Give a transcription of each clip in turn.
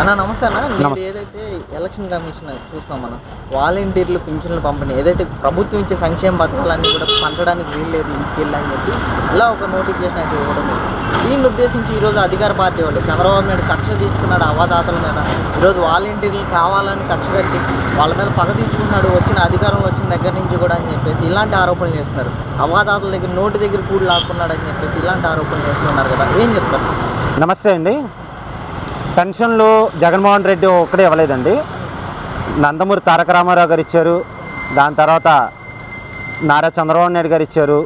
అన్న నమస్తే అన్న. ఏదైతే ఎలక్షన్ కమిషన్ చూస్తాం మనం వాలంటీర్లు పింఛన్లు పంపిణీ ఏదైతే ప్రభుత్వం ఇచ్చే సంక్షేమ పథకాలన్నీ కూడా పంచడానికి వీల్లేదు ఇంటికి వెళ్ళి అని చెప్పి ఇలా ఒక నోటిఫికేషన్ అయితే ఇవ్వడం. దీన్ని ఉద్దేశించి ఈరోజు అధికార పార్టీ వాళ్ళు చంద్రబాబు నాయుడు కక్ష తీసుకున్నాడు అవాదాతల మీద. ఈరోజు వాలంటీర్లు కావాలని కక్ష కట్టి వాళ్ళ మీద పగ తీసుకున్నాడు వచ్చిన అధికారంలో వచ్చిన దగ్గర నుంచి కూడా అని చెప్పేసి ఇలాంటి ఆరోపణలు చేస్తున్నారు. అవాదాతల దగ్గర నోటి దగ్గర కూడి లాక్కున్నాడు అని చెప్పేసి ఇలాంటి ఆరోపణలు చేస్తున్నారు కదా. ఏం చెప్తారు? నమస్తే అండి. పెన్షన్లు జగన్మోహన్ రెడ్డి ఒక్కడే ఇవ్వలేదండి. నందమూరి తారక రామారావు గారు ఇచ్చారు. దాని తర్వాత నారా చంద్రబాబు నాయుడు గారు ఇచ్చారు.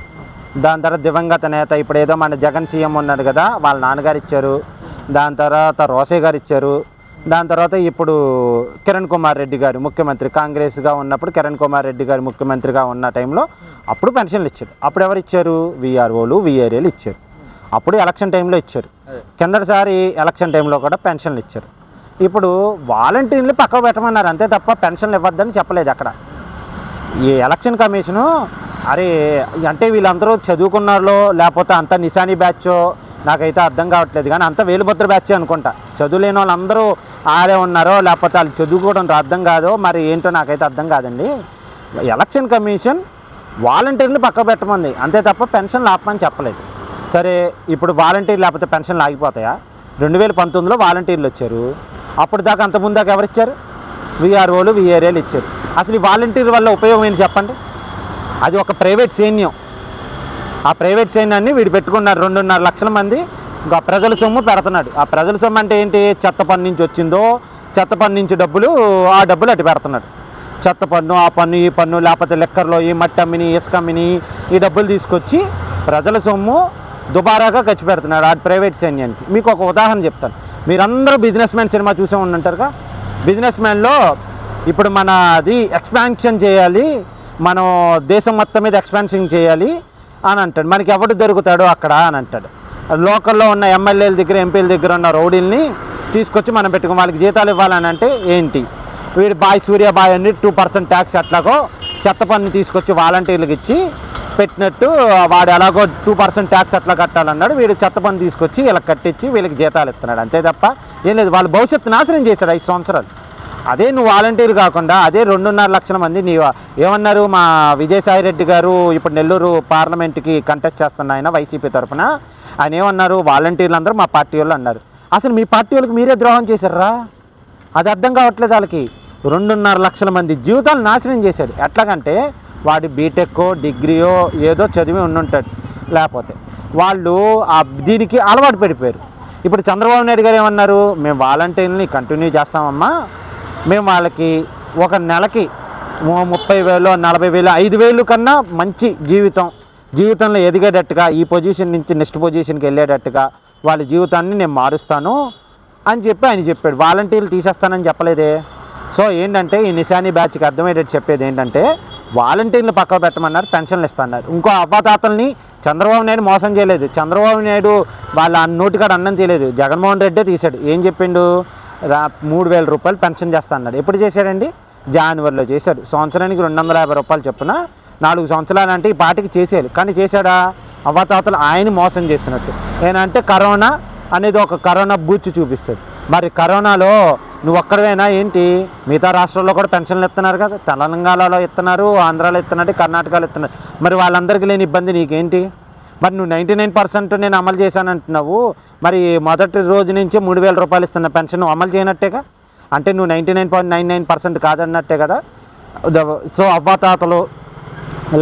దాని తర్వాత దివంగత నేత ఇప్పుడు ఏదో మన జగన్ సీఎం ఉన్నాడు కదా వాళ్ళ నాన్నగారు ఇచ్చారు. దాని తర్వాత రోసే గారు ఇచ్చారు. దాని తర్వాత ఇప్పుడు కిరణ్ కుమార్ రెడ్డి గారు ముఖ్యమంత్రి కాంగ్రెస్గా ఉన్నప్పుడు కిరణ్ కుమార్ రెడ్డి గారు ముఖ్యమంత్రిగా ఉన్న టైంలో అప్పుడు పెన్షన్లు ఇచ్చారు. అప్పుడు ఎవరు ఇచ్చారు? విఆర్ఓలు విఆర్ఏలు ఇచ్చారు. అప్పుడు ఎలక్షన్ టైంలో ఇచ్చారు. కిందటిసారి ఎలక్షన్ టైంలో కూడా పెన్షన్లు ఇచ్చారు. ఇప్పుడు వాలంటీర్లు పక్కకు పెట్టమన్నారు అంతే తప్ప పెన్షన్లు ఇవ్వద్దని చెప్పలేదు అక్కడ. ఈ ఎలక్షన్ కమిషను అరే అంటే వీళ్ళందరూ చదువుకున్నారో లేకపోతే అంత నిశానీ బ్యాచో నాకైతే అర్థం కావట్లేదు కానీ అంత వేలుభద్ర బ్యాచ్ అనుకుంటా. చదువులేని వాళ్ళందరూ ఆడే ఉన్నారో లేకపోతే వాళ్ళు చదువుకోవడం అర్థం కాదో మరి ఏంటో నాకైతే అర్థం కాదండి. ఎలక్షన్ కమిషన్ వాలంటీర్లు పక్క పెట్టమంది అంతే తప్ప పెన్షన్లు ఆపమని చెప్పలేదు. సరే ఇప్పుడు వాలంటీర్ లేకపోతే పెన్షన్లు ఆగిపోతాయా? రెండు వేల పంతొమ్మిదిలో వాలంటీర్లు వచ్చారు. అప్పుడు దాకా అంత దాకా ఎవరు ఇచ్చారు? విఆర్ఓలు విఆర్ఏలు ఇచ్చారు. అసలు ఈ వాలంటీర్ వల్ల ఉపయోగం ఏంటి చెప్పండి? అది ఒక ప్రైవేట్ సైన్యం. ఆ ప్రైవేట్ సైన్యాన్ని వీడు పెట్టుకున్నారు రెండున్నర లక్షల మంది. ఇంకా ప్రజల సొమ్ము పెడుతున్నాడు. ఆ ప్రజల సొమ్ము అంటే ఏంటి? చెత్త పన్ను నుంచి వచ్చిందో చెత్త పన్ను నుంచి డబ్బులు ఆ డబ్బులు అటు పెడుతున్నాడు. చెత్త పన్ను ఆ పన్ను ఈ పన్ను లేకపోతే లెక్కర్లో ఈ మట్టి అమ్మిని ఇసుక అమ్మిని ఈ డబ్బులు తీసుకొచ్చి ప్రజల సొమ్ము దుబారాగా ఖర్చు పెడుతున్నాడు ఆ ప్రైవేట్ సైన్యానికి. మీకు ఒక ఉదాహరణ చెప్తాను. మీరందరూ బిజినెస్ మ్యాన్ సినిమా చూసే ఉండంటారుగా? బిజినెస్ మ్యాన్లో ఇప్పుడు మన అది ఎక్స్పాన్షన్ చేయాలి మనం దేశం మొత్తం మీద ఎక్స్పాన్షన్ చేయాలి అని అంటాడు. మనకి ఎవడు దొరుకుతాడో అక్కడ అని అంటాడు. లోకల్లో ఉన్న ఎమ్మెల్యేల దగ్గర ఎంపీల దగ్గర ఉన్న రౌడీల్ని తీసుకొచ్చి మనం పెట్టుకుని వాళ్ళకి జీతాలు ఇవ్వాలని అంటే ఏంటి? వీడు బాయ్ సూర్య బాయ్ అని టూ పర్సెంట్ ట్యాక్స్ ఎట్లాగో చెత్త పన్ను తీసుకొచ్చి వాలంటీర్లకు ఇచ్చి పెట్టినట్టు వాడు ఎలాగో టూ పర్సెంట్ ట్యాక్స్ అట్లా కట్టాలన్నాడు వీడు చెత్త పని తీసుకొచ్చి ఇలా కట్టించి వీళ్ళకి జీతాలు ఇస్తున్నాడు. అంతే తప్ప ఏం లేదు వాళ్ళ భవిష్యత్తు నాశనం చేశాడు ఐదు సంవత్సరాలు. అదే నువ్వు వాలంటీర్ కాకుండా అదే రెండున్నర లక్షల మంది నీ ఏమన్నారు మా విజయసాయి రెడ్డి గారు ఇప్పుడు నెల్లూరు పార్లమెంట్కి కంటెస్ట్ చేస్తున్న ఆయన వైసీపీ తరఫున ఆయన ఏమన్నారు వాలంటీర్లు అందరూ మా పార్టీ వాళ్ళు అన్నారు. అసలు మీ పార్టీ వాళ్ళకి మీరే ద్రోహం చేశారా? అది అర్థం కావట్లేదు వాళ్ళకి. రెండున్నర లక్షల మంది జీవితాలు నాశనం చేశాడు. ఎట్లాగంటే వాడి బీటెక్ డిగ్రీయో ఏదో చదివి ఉండుంటాడు. లేకపోతే వాళ్ళు ఆ దీనికి అలవాటు పడిపోయారు. ఇప్పుడు చంద్రబాబు నాయుడు గారు ఏమన్నారు? మేము వాలంటీర్ని కంటిన్యూ చేస్తామమ్మా. మేము వాళ్ళకి ఒక నెలకి ముప్పై వేలు నలభై వేలు ఐదు వేలు కన్నా మంచి జీవితం జీవితంలో ఎదిగేటట్టుగా ఈ పొజిషన్ నుంచి నెక్స్ట్ పొజిషన్కి వెళ్ళేటట్టుగా వాళ్ళ జీవితాన్ని నేను మారుస్తాను అని చెప్పి ఆయన చెప్పాడు. వాలంటీర్లు తీసేస్తానని చెప్పలేదే? సో ఏంటంటే ఈ నిశాని బ్యాచ్కి అర్థమయ్యేటట్టు చెప్పేది ఏంటంటే వాలంటీర్లు పక్కన పెట్టమన్నారు పెన్షన్లు ఇస్తున్నారు ఇంకో అవ్వాతాతల్ని చంద్రబాబు నాయుడు మోసం చేయలేదు. చంద్రబాబు నాయుడు వాళ్ళ నోటికాడ అన్నం చేయలేదు జగన్మోహన్ రెడ్డే తీశాడు. ఏం చెప్పిండు? రా మూడు వేల రూపాయలు పెన్షన్ చేస్తా అన్నాడు ఎప్పుడు చేశాడండి? జనవరిలో చేశాడు. సంవత్సరానికి రెండు వందల యాభై రూపాయలు చొప్పున నాలుగు సంవత్సరాలు అంటే ఈ పాటికి చేసేయాలి. కానీ చేశాడా? అవ్వాతాతలు ఆయన మోసం చేసినట్టు ఏంటంటే కరోనా అనేది ఒక కరోనా బూచి చూపిస్తాడు మరి కరోనాలో నువ్వు ఒక్కడవేనా ఏంటి? మిగతా రాష్ట్రాల్లో కూడా పెన్షన్లు ఇస్తున్నారు కదా. తెలంగాణలో ఇస్తున్నారు ఆంధ్రాలో ఇస్తున్నట్టు కర్ణాటకలో ఇస్తున్నారు. మరి వాళ్ళందరికీ లేని ఇబ్బంది నీకేంటి? మరి నువ్వు నైంటీ నైన్ పర్సెంట్ నేను అమలు చేశానంటున్నావు. మరి మొదటి రోజు నుంచి మూడు వేల రూపాయలు ఇస్తున్న పెన్షన్ అమలు చేయనట్టేగా? అంటే నువ్వు ninety nine point nine nine percent కాదన్నట్టే కదా? సో అవ్వాతాతలు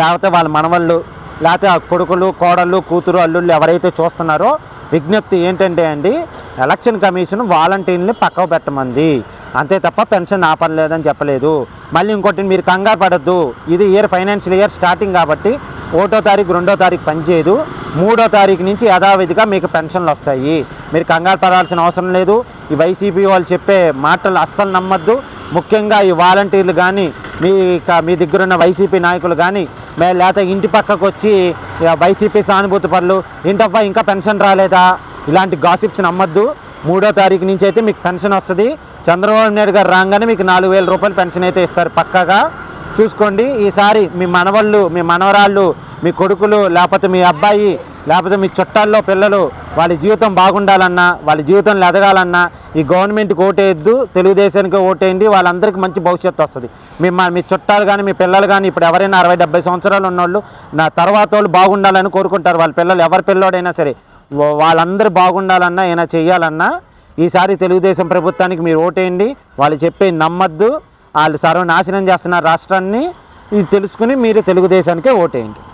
లేకపోతే వాళ్ళ మనవళ్ళు లేకపోతే ఆ కొడుకులు కోడళ్ళు కూతురు అల్లుళ్ళు ఎవరైతే చూస్తున్నారో విజ్ఞప్తి ఏంటంటే అండి ఎలక్షన్ కమిషన్ వాలంటీర్ని పక్కకు పెట్టమంది. అంతే తప్ప పెన్షన్ ఆపలేదని చెప్పలేదు. మళ్ళీ ఇంకోటి మీరు కంగారు పడద్దు. ఇది ఇయర్ ఫైనాన్షియల్ ఇయర్ స్టార్టింగ్ కాబట్టి ఒకటో తారీఖు రెండో తారీఖు పనిచేయదు మూడో తారీఖు నుంచి యథావిధిగా మీకు పెన్షన్లు వస్తాయి. మీరు కంగారు పడాల్సిన అవసరం లేదు. ఈ వైసీపీ వాళ్ళు చెప్పే మాటలు అస్సలు నమ్మద్దు. ముఖ్యంగా ఈ వాలంటీర్లు కానీ మీ క- మీ దగ్గర ఉన్న వైసీపీ నాయకులు కానీ లేకపోతే ఇంటి పక్కకు వచ్చి వైసీపీ సానుభూతి పనులు ఏంటబ్బా ఇంకా పెన్షన్ రాలేదా? ఇలాంటి గాసిప్స్ నమ్మద్దు. మూడో తారీఖు నుంచి అయితే మీకు పెన్షన్ వస్తుంది. చంద్రబాబు నాయుడు గారు రాగానే మీకు నాలుగు వేల రూపాయలు పెన్షన్ అయితే ఇస్తారు పక్కాగా. చూసుకోండి ఈసారి మీ మనవళ్ళు మీ మనవరాళ్ళు మీ కొడుకులు లేకపోతే మీ అబ్బాయి లేకపోతే మీ చుట్టాల్లో పిల్లలు వాళ్ళ జీవితం బాగుండాలన్నా వాళ్ళ జీవితంలో ఎదగాలన్నా ఈ గవర్నమెంట్కి ఓటేయద్దు తెలుగుదేశానికి ఓటేయండి వాళ్ళందరికీ మంచి భవిష్యత్తు వస్తుంది. మీ మా మీ చుట్టాలు కానీ మీ పిల్లలు కానీ ఇప్పుడు ఎవరైనా అరవై డెబ్బై సంవత్సరాలు ఉన్నోళ్ళు నా తర్వాత వాళ్ళు బాగుండాలని కోరుకుంటారు. వాళ్ళ పిల్లలు ఎవరి పిల్లోడైనా సరే వాళ్ళందరూ బాగుండాలన్నా ఏమైనా చేయాలన్నా ఈసారి తెలుగుదేశం ప్రభుత్వానికి మీరు ఓటేయండి. వాళ్ళు చెప్పే నమ్మద్దు. వాళ్ళు సర్వనాశనం చేస్తున్న రాష్ట్రాన్ని ఇది తెలుసుకుని మీరు తెలుగుదేశానికే ఓటేయండి.